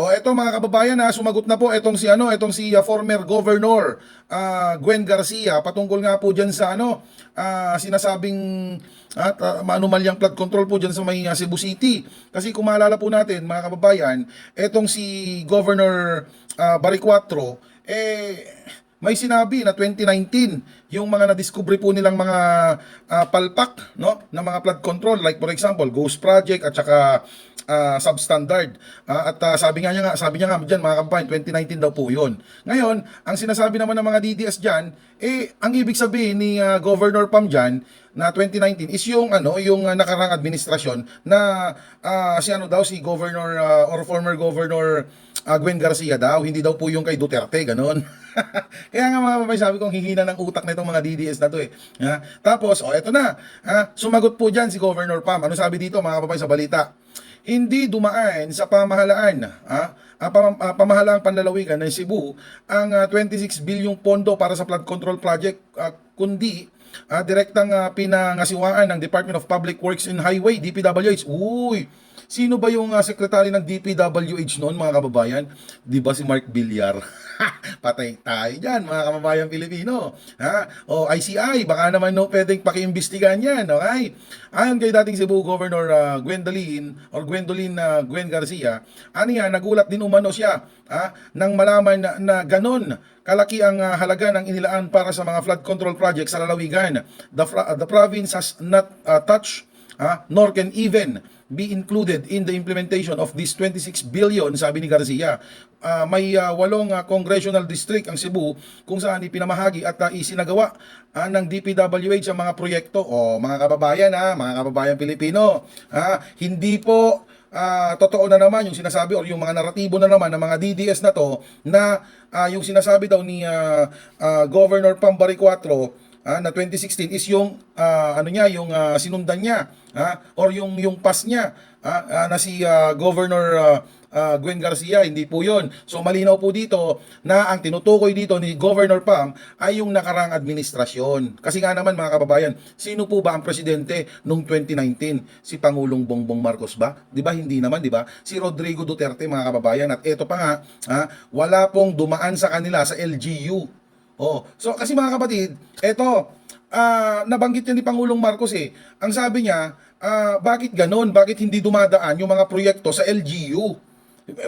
O eto mga kababayan ha, sumagot na po etong si ano, etong si uh, former governor ah, Gwen Garcia patungkol nga po diyan sa ano, ah, sinasabing at uh, maanumalyang flood control po diyan sa may ah, Cebu City. Kasi kung maalala po natin mga kababayan, etong si Governor ah, Baricuatro eh may sinabi na 2019 yung mga na-discover po nilang mga ah, palpak no ng mga flood control like for example Ghost Project at saka ah, substandard Ah, at ah, sabi nga niya nga sabi niya nga diyan mga kababayan 2019 daw po yun ngayon ang sinasabi naman ng mga DDS diyan eh ang ibig sabihin ni ah, Governor Pam diyan na 2019 is yung ano yung ah, nakarang administrasyon na ah, si ano daw si Governor ah, or former Governor ah, Gwen Garcia daw hindi daw po yung kay Duterte ganon Kaya nga mga babay, sabi kong hihina ng utak nitong mga DDS na to eh. Ha? Tapos, oh, eto na. Ha? Sumagot po dyan si Governor Pam. Ano sabi dito mga babay sa balita? Hindi dumaan sa pamahalaan, ha? Ah, pam- ah, pamahalaang panlalawigan ng Cebu ang ah, 26 bilyong pondo para sa flood control project ah, kundi ah, direktang ah, pinangasiwaan ng Department of Public Works and Highway DPWH. Uy, Sino ba yung uh, sekretary ng DPWH noon, mga kababayan? Di ba si Mark Villar? Patay tayo dyan, mga kababayan Pilipino. Ha? O ICI, baka naman no, pwedeng pakiimbestigahan yan. Okay? Ayon kay dating Cebu Governor uh, Gwendolyn or Gwendolyn uh, Gwen Garcia, ano yan, nagulat din umano siya ha? nang malaman na, na ganon kalaki ang uh, halaga ng inilaan para sa mga flood control projects sa lalawigan. The, fra- the province has not uh, touched ah, nor can even be included in the implementation of this 26 billion, sabi ni Garcia. Ah, may ah, walong ah, congressional district ang Cebu kung saan ipinamahagi at ah, isinagawa ah, ng DPWH ang mga proyekto. O mga kababayan, ha, mga kababayan Pilipino, ha, hindi po ah, totoo na naman yung sinasabi or yung mga naratibo na naman ng mga DDS na to na ah, yung sinasabi daw ni ah, ah, Governor Pambari 4 ah, na 2016 is yung ah, ano niya yung ah, sinundan niya ah, or yung yung pass niya ah, ah, na si ah, Governor ah, ah, Gwen Garcia hindi po yon so malinaw po dito na ang tinutukoy dito ni Governor Pam ay yung nakarang administrasyon. Kasi nga naman mga kababayan sino po ba ang presidente nung 2019 si Pangulong Bongbong Marcos ba? Di ba? Hindi naman di ba? Si Rodrigo Duterte mga kababayan. At eto pa nga ah, wala pong dumaan sa kanila sa LGU Oh, so kasi mga kapatid, eto, ah, nabanggit niya ni Pangulong Marcos eh. Ang sabi niya, ah, bakit ganon? Bakit hindi dumadaan yung mga proyekto sa LGU?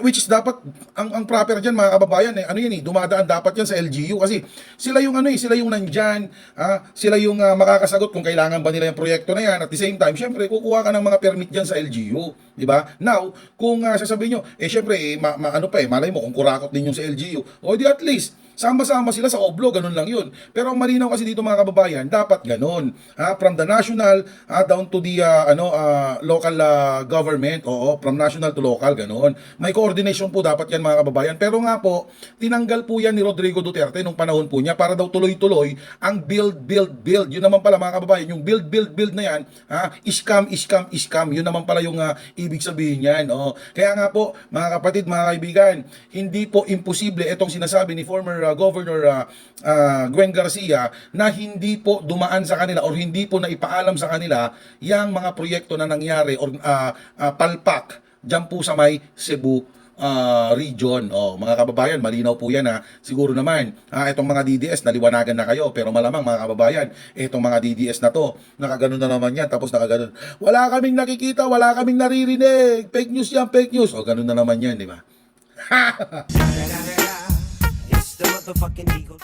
Which is dapat, ang, ang proper dyan mga kababayan, eh, ano yun eh, dumadaan dapat yan sa LGU kasi sila yung ano eh, sila yung nandyan, ah, sila yung ah, makakasagot kung kailangan ba nila yung proyekto na yan. At the same time, syempre, kukuha ka ng mga permit dyan sa LGU. Di ba? Now, kung uh, sasabihin nyo, eh syempre, eh, ma, ma- ano pa eh, malay mo kung kurakot din yung sa LGU. O di at least, sama-sama sila sa oblo, ganun lang yun. Pero ang malinaw kasi dito mga kababayan, dapat ganun. Ha? From the national ha, down to the uh, ano uh, local uh, government, oo, from national to local, ganun. May coordination po dapat yan mga kababayan. Pero nga po, tinanggal po yan ni Rodrigo Duterte nung panahon po niya para daw tuloy-tuloy ang build, build, build. Yun naman pala mga kababayan, yung build, build, build na yan, ha, scam, scam, scam. Yun naman pala yung uh, ibig sabihin yan. Oh. Kaya nga po, mga kapatid, mga kaibigan, hindi po imposible itong sinasabi ni former uh, Governor uh, uh, Gwen Garcia na hindi po dumaan sa kanila or hindi po naipaalam sa kanila yung mga proyekto na nangyari or uh, uh, palpak dyan po sa may Cebu uh, region. Oh, mga kababayan, malinaw po yan ha. Siguro naman, ha, itong mga DDS, naliwanagan na kayo. Pero malamang mga kababayan, itong mga DDS na to, nakaganon na naman yan. Tapos nakaganon, wala kaming nakikita, wala kaming naririnig. Fake news yan, fake news. O, ganun na naman yan, di ba? motherfucking eagle.